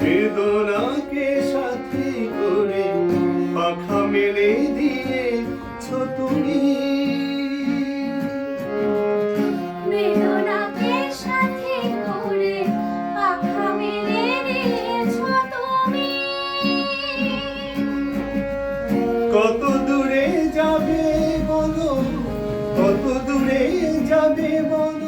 বেদনাকে সাথে করে পাখা মেলে দিয়েছ তুমি কত দূরে যাবে বলো কত দূরে যাবে বলো?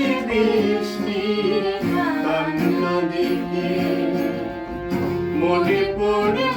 বৃষ্টি মনে পড়ে